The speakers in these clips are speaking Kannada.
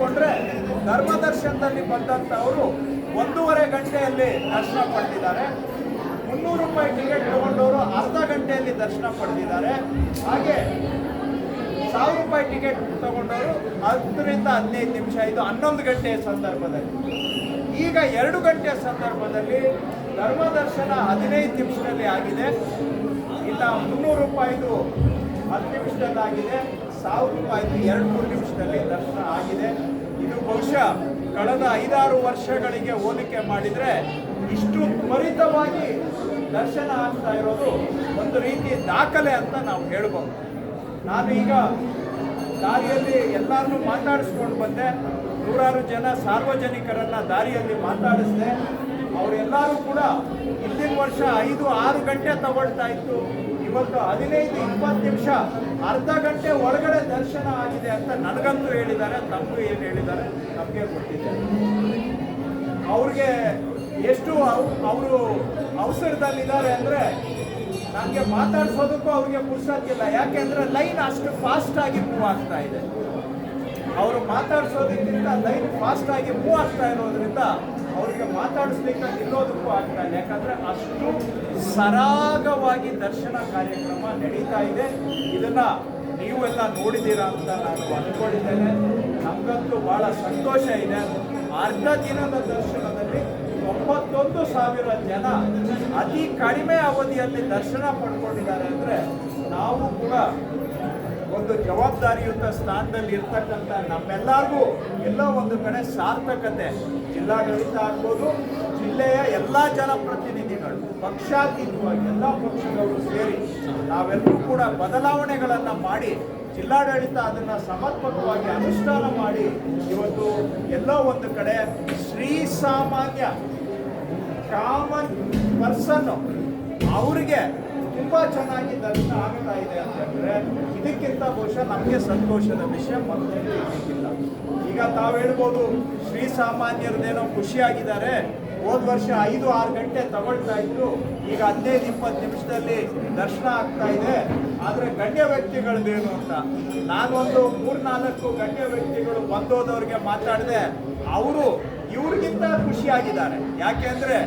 ತೆಗೆದುಕೊಂಡ್ರೆ ಧರ್ಮದರ್ಶನದಲ್ಲಿ ಬಂದಂಥವರು ಒಂದೂವರೆ ಗಂಟೆಯಲ್ಲಿ ದರ್ಶನ ಪಡೆದಿದ್ದಾರೆ. ಮುನ್ನೂರು ರೂಪಾಯಿ ಟಿಕೆಟ್ ತಗೊಂಡವರು ಅರ್ಧ ಗಂಟೆಯಲ್ಲಿ ದರ್ಶನ ಪಡೆದಿದ್ದಾರೆ. ಹಾಗೆ ಸಾವಿರ ರೂಪಾಯಿ ಟಿಕೆಟ್ ತಗೊಂಡವರು ಹತ್ತರಿಂದ ಹದಿನೈದು ನಿಮಿಷ, ಇದು ಹನ್ನೊಂದು ಗಂಟೆಯ ಸಂದರ್ಭದಲ್ಲಿ. ಈಗ ಎರಡು ಗಂಟೆಯ ಸಂದರ್ಭದಲ್ಲಿ ಧರ್ಮದರ್ಶನ ಹದಿನೈದು ನಿಮಿಷದಲ್ಲಿ ಆಗಿದೆ. ಇನ್ನು ಮುನ್ನೂರು ರೂಪಾಯಿದು ಹತ್ತು ನಿಮಿಷದಲ್ಲಿ ಆಗಿದೆ. ಸಾವಿರ ರೂಪಾಯಿದು ಎರಡು ಮೂರು ನಿಮಿಷದಲ್ಲಿ ದರ್ಶನ ಆಗಿದೆ. ಇದು ಬಹುಶಃ ಕಳೆದ ಐದಾರು ವರ್ಷಗಳಿಗೆ ಹೋಲಿಕೆ ಮಾಡಿದರೆ ಇಷ್ಟು ತ್ವರಿತವಾಗಿ ದರ್ಶನ ಆಗ್ತಾ ಇರೋದು ಒಂದು ರೀತಿ ದಾಖಲೆ ಅಂತ ನಾವು ಹೇಳ್ಬೋದು. ನಾನು ಈಗ ದಾರಿಯಲ್ಲಿ ಎಲ್ಲರನ್ನೂ ಮಾತಾಡಿಸ್ಕೊಂಡು ಬಂದೆ. ನೂರಾರು ಜನ ಸಾರ್ವಜನಿಕರನ್ನ ದಾರಿಯಲ್ಲಿ ಮಾತಾಡಿಸಿದೆ. ಅವರೆಲ್ಲರೂ ಕೂಡ ಹಿಂದಿನ ವರ್ಷ ಐದು ಆರು ಗಂಟೆ ತಗೊಳ್ತಾ ಇತ್ತು. ಇವತ್ತು ಹದಿನೈದು ಇಪ್ಪತ್ತು ನಿಮಿಷ ಅರ್ಧ ಗಂಟೆ ಒಳಗಡೆ ದರ್ಶನ ಆಗಿದೆ ಅಂತ ನನಗಂತೂ ಹೇಳಿದ್ದಾರೆ, ತಮಗೂ ಏನು ಹೇಳಿದ್ದಾರೆ, ನಮಗೆ ಗೊತ್ತಿದೆ. ಅವ್ರಿಗೆ ಎಷ್ಟು ಅವರು ಅವಸರದಲ್ಲಿದ್ದಾರೆ ಅಂದರೆ ನನಗೆ ಮಾತಾಡ್ಸೋದಕ್ಕೂ ಅವ್ರಿಗೆ ಪುರ್ಸತ್ತಿಲ್ಲ ಯಾಕೆಂದ್ರೆ ಲೈನ್ ಅಷ್ಟು ಫಾಸ್ಟ್ ಆಗಿ ಮೂವ್ ಆಗ್ತಾ ಇದೆ. ಅವರು ಮಾತಾಡ್ಸೋದಕ್ಕಿಂತ ಲೈನ್ ಫಾಸ್ಟ್ ಆಗಿ ಮೂವ್ ಆಗ್ತಾ ಇರೋದ್ರಿಂದ ಅವ್ರಿಗೆ ಮಾತಾಡಿಸ್ಲಿಕ್ಕೆ ನಿಲ್ಲೋದಕ್ಕೂ ಆಗ್ತಾ ಇಲ್ಲ ಯಾಕಂದ್ರೆ ಅಷ್ಟು ಸರಾಗವಾಗಿ ದರ್ಶನ ಕಾರ್ಯಕ್ರಮ ನಡೀತಾ ಇದೆ. ಇದನ್ನ ನೀವೆಲ್ಲ ನೋಡಿದ್ದೀರಾ ಅಂತ ನಾನು ಅಂದ್ಕೊಂಡಿದ್ದೇನೆ. ನಮಗಂತೂ ಬಹಳ ಸಂತೋಷ ಇದೆ. ಅರ್ಧ ದಿನದ ದರ್ಶನದಲ್ಲಿ ತೊಂಬತ್ತೊಂದು ಸಾವಿರ ಜನ ಅತಿ ಕಡಿಮೆ ಅವಧಿಯಲ್ಲಿ ದರ್ಶನ ಪಡ್ಕೊಂಡಿದ್ದಾರೆ ಅಂದರೆ ನಾವು ಕೂಡ ಒಂದು ಜವಾಬ್ದಾರಿಯುತ ಸ್ಥಾನದಲ್ಲಿ ಇರ್ತಕ್ಕಂಥ ನಮ್ಮೆಲ್ಲರಿಗೂ ಎಲ್ಲ ಒಂದು ಕಡೆ ಸಾರ್ಥಕತೆ. ಜಿಲ್ಲಾಡಳಿತ ಆಗ್ಬೋದು, ಜಿಲ್ಲೆಯ ಎಲ್ಲ ಜನಪ್ರತಿನಿಧಿಗಳು. ಪಕ್ಷಾತೀತವಾಗಿ ಎಲ್ಲ ಪಕ್ಷಗಳು ಸೇರಿ ನಾವೆಲ್ಲರೂ ಕೂಡ ಬದಲಾವಣೆಗಳನ್ನು ಮಾಡಿ ಜಿಲ್ಲಾಡಳಿತ ಅದನ್ನು ಸಮರ್ಪಕವಾಗಿ ಅನುಷ್ಠಾನ ಮಾಡಿ ಇವತ್ತು ಎಲ್ಲೋ ಒಂದು ಕಡೆ ಶ್ರೀ ಸಾಮಾನ್ಯ ಕಾಮನ್ ಪರ್ಸನ್ ಅವರಿಗೆ ತುಂಬ ಚೆನ್ನಾಗಿ ದರ್ಶನ ಆಗ್ತಾ ಇದೆ ಅಂತಂದ್ರೆ ಇದಕ್ಕಿಂತ ಬಹುಶಃ ನಮಗೆ ಸಂತೋಷದ ವಿಷಯ ಮತ್ತೊಂದು ಈಗ ತಾವು ಹೇಳ್ಬೋದು ಶ್ರೀ ಸಾಮಾನ್ಯರದೇನೋ ಖುಷಿಯಾಗಿದ್ದಾರೆ. ಹೋದ ವರ್ಷ ಐದು, ಆರು ಗಂಟೆ ತಗೊಳ್ತಾ ಇದ್ರು. ಈಗ ಹದಿನೈದು, ಇಪ್ಪತ್ತು ನಿಮಿಷದಲ್ಲಿ ದರ್ಶನ ಆಗ್ತಾ ಇದೆ. ಆದರೆ ಗಣ್ಯ ವ್ಯಕ್ತಿಗಳದ್ದೇನು ಅಂತ? ನಾನೊಂದು ಮೂರ್ನಾಲ್ಕು ಗಣ್ಯ ವ್ಯಕ್ತಿಗಳು ಬಂದೋದವ್ರಿಗೆ ಮಾತಾಡಿದೆ. ಅವರು ಇವ್ರಿಗಿಂತ ಖುಷಿಯಾಗಿದ್ದಾರೆ. ಯಾಕೆಂದ್ರೆ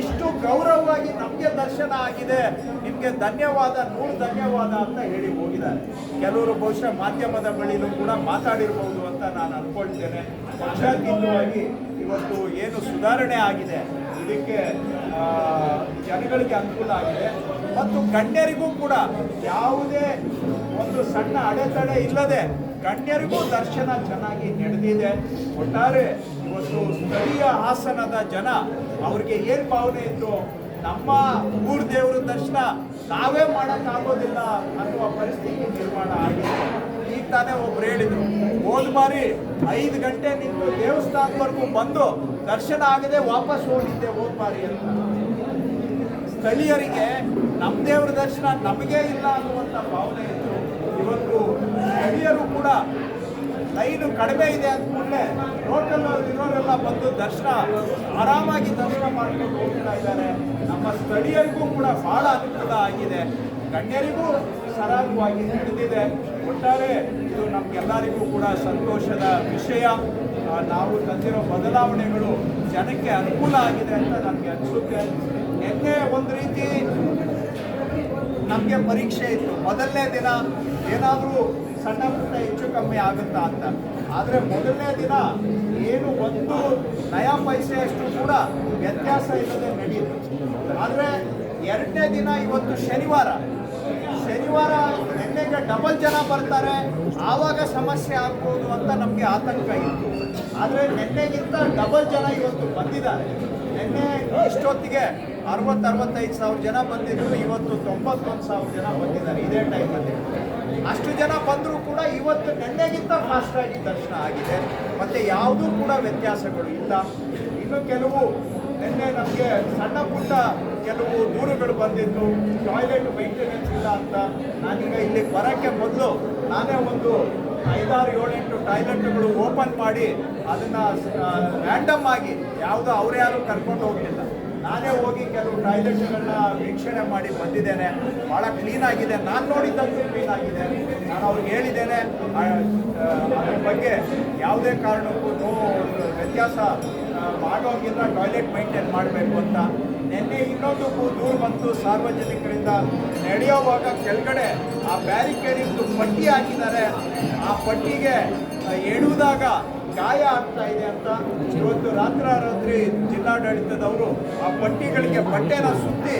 ಇಷ್ಟು ಗೌರವವಾಗಿ ನಮಗೆ ದರ್ಶನ ಆಗಿದೆ. ನಿಮಗೆ ಧನ್ಯವಾದ, ನೂರು ಧನ್ಯವಾದ ಅಂತ ಹೇಳಿ ಹೋಗಿದ್ದಾರೆ. ಕೆಲವರು ಬಹುಶಃ ಮಾಧ್ಯಮದ ಬಳಿನೂ ಕೂಡ ಮಾತಾಡಿರಬಹುದು ಅಂತ ನಾನು ಅನ್ಕೊಳ್ತೇನೆ. ಪಕ್ಷಾತೀತವಾಗಿ ಇವತ್ತು ಏನು ಸುಧಾರಣೆ ಆಗಿದೆ? ಇದಕ್ಕೆ ಜನಗಳಿಗೆ ಅನುಕೂಲ ಆಗಿದೆ. ಮತ್ತು ಗಣ್ಯರಿಗೂ ಕೂಡ ಯಾವುದೇ ಒಂದು ಸಣ್ಣ ಅಡೆತಡೆ ಇಲ್ಲದೆ ಗಣ್ಯರಿಗೂ ದರ್ಶನ ಚೆನ್ನಾಗಿ ನಡೆದಿದೆ. ಒಟ್ಟಾರೆ ಇವತ್ತು ಸ್ಥಳೀಯ ಹಾಸನದ ಜನ ಅವ್ರಿಗೆ ಏನು ಭಾವನೆ ಇತ್ತು? ನಮ್ಮ ಊರ್ ದೇವರ ದರ್ಶನ ನಾವೇ ಮಾಡೋಕ್ಕಾಗೋದಿಲ್ಲ ಅನ್ನುವ ಪರಿಸ್ಥಿತಿ ನಿರ್ಮಾಣ ಆಗಿದೆ. ತಾನೇ ಒಬ್ರು ಹೇಳಿದ್ರು. ಹೋದ ಬಾರಿ ಐದು ಗಂಟೆ ನಿಂತು ದೇವಸ್ಥಾನದವರೆಗೂ ಬಂದು ದರ್ಶನ ಆಗದೆ ವಾಪಸ್ ಹೋಗಿದ್ದೆ ಹೋದ ಬಾರಿ ಅಂತ. ಸ್ಥಳೀಯರಿಗೆ ನಮ್ಮ ದೇವರ ದರ್ಶನ ನಮಗೇ ಇಲ್ಲ ಅನ್ನುವಂಥ ಭಾವನೆ ಇತ್ತು. ಇವತ್ತು ಸ್ಥಳೀಯರು ಕೂಡ ಲೈನು ಕಡಿಮೆ ಇದೆ ಅಂದ್ಕೊಂಡೆ ಲೋಕಲ್ ಇರೋರೆಲ್ಲ ಬಂದು ದರ್ಶನ ಆರಾಮಾಗಿ ದರ್ಶನ ಮಾಡ್ಕೊಂಡು ಹೋಗ್ತಾ ಇದ್ದಾರೆ. ನಮ್ಮ ಸ್ಥಳೀಯರಿಗೂ ಕೂಡ ಬಹಳ ಅನುಕೂಲ ಆಗಿದೆ. ಗಣ್ಯರಿಗೂ ಸರಾಗವಾಗಿ ನಡೆದಿದೆ ಒಟ್ಟಾರೆ ಇದು ನಮಗೆಲ್ಲರಿಗೂ ಕೂಡ ಸಂತೋಷದ ವಿಷಯ. ನಾವು ತಂದಿರೋ ಬದಲಾವಣೆಗಳು ಜನಕ್ಕೆ ಅನುಕೂಲ ಆಗಿದೆ ಅಂತ ನನಗೆ ಅನಿಸುತ್ತೆ. ನಿನ್ನೆ ಒಂದು ರೀತಿ ನಮಗೆ ಪರೀಕ್ಷೆ ಇತ್ತು. ಮೊದಲನೇ ದಿನ ಏನಾದರೂ ಸಣ್ಣ ಪುಟ್ಟ ಹೆಚ್ಚು ಕಮ್ಮಿ ಆಗುತ್ತಾ ಅಂತ. ಆದರೆ ಮೊದಲನೇ ದಿನ ಏನು ಒಂದು ನಯ ಪೈಸೆಯಷ್ಟು ಕೂಡ ವ್ಯತ್ಯಾಸ ಇಲ್ಲದೆ ನಡೆಯಿತು. ಆದರೆ ಎರಡನೇ ದಿನ ಇವತ್ತು ಶನಿವಾರ. ಡಬಲ್ ಜನ ಬರ್ತಾರೆ, ಆವಾಗ ಸಮಸ್ಯೆ ಆಗ್ಬೋದು ಅಂತ ನಮಗೆ ಆತಂಕ ಇತ್ತು. ಆದರೆ ನಿನ್ನೆಗಿಂತ ಡಬಲ್ ಜನ ಇವತ್ತು ಬಂದಿದ್ದಾರೆ. ನಿನ್ನೆ ಇಷ್ಟೊತ್ತಿಗೆ ಅರವತ್ತು ಅರವತ್ತೈದು ಸಾವಿರ ಜನ ಬಂದಿದ್ರು, ಇವತ್ತು ತೊಂಬತ್ತೊಂದು ಸಾವಿರ ಜನ ಬಂದಿದ್ದಾರೆ ಇದೇ ಟೈಮಲ್ಲಿ. ಅಷ್ಟು ಜನ ಬಂದರೂ ಕೂಡ ಇವತ್ತು ನಿನ್ನೆಗಿಂತ ಆಗಿ ದರ್ಶನ ಆಗಿದೆ. ಮತ್ತು ಯಾವುದೂ ಕೂಡ ವ್ಯತ್ಯಾಸಗಳು ಇಲ್ಲ. ಇನ್ನು ಕೆಲವು ನಿನ್ನೆ ನಮಗೆ ಸಣ್ಣ ಪುಟ್ಟ ಕೆಲವು ದೂರುಗಳು ಬಂದಿದ್ದು ಟಾಯ್ಲೆಟ್ ಮೈಂಟೆನೆನ್ಸ್ ಇಲ್ಲ ಅಂತ ನಾನೀಗ ಬರೋಕ್ಕೆ ಮೊದಲು ನಾನೇ ಒಂದು ಐದಾರು ಏಳೆಂಟು ಟಾಯ್ಲೆಟ್ಗಳು ಓಪನ್ ಮಾಡಿ ಅದನ್ನು ರ್ಯಾಂಡಮ್ ಆಗಿ ಯಾವುದೋ ಅವ್ರು ಯಾರು ಕರ್ಕೊಂಡು ಹೋಗಲಿಲ್ಲ. ನಾನೇ ಹೋಗಿ ಕೆಲವು ಟಾಯ್ಲೆಟ್ಗಳನ್ನ ವೀಕ್ಷಣೆ ಮಾಡಿ ಬಂದಿದ್ದೇನೆ. ಭಾಳ ಕ್ಲೀನ್ ಆಗಿದೆ. ನಾನು ನೋಡಿದ್ದಂತೂ ಕ್ಲೀನ್ ಆಗಿದೆ. ನಾನು ಅವ್ರಿಗೆ ಹೇಳಿದ್ದೇನೆ ಅದ್ರ ಬಗ್ಗೆ ಯಾವುದೇ ಕಾರಣಕ್ಕೂ ವ್ಯತ್ಯಾಸ ಮಾಡೋಂಗಿಲ್ಲ, ಟಾಯ್ಲೆಟ್ ಮೈಂಟೈನ್ ಮಾಡಬೇಕು ಅಂತ. ನಿನ್ನೆ ಇನ್ನೊಂದು ದೂರು ಬಂತು ಸಾರ್ವಜನಿಕರಿಂದ ನಡೆಯುವಾಗ ಕೆಳಗಡೆ ಆ ಬ್ಯಾರಿಕೇಡಿಂದು ಪಟ್ಟಿ ಹಾಕಿದ್ದಾರೆ. ಆ ಪಟ್ಟಿಗೆ ಎಡುವುದಾಗ ಗಾಯ ಆಗ್ತಾ ಇದೆ ಅಂತ ಇವತ್ತು ರಾತ್ರೋರಾತ್ರಿ ಜಿಲ್ಲಾಡಳಿತದವರು ಆ ಪಟ್ಟಿಗಳಿಗೆ ಬಟ್ಟೆನ ಸುತ್ತಿ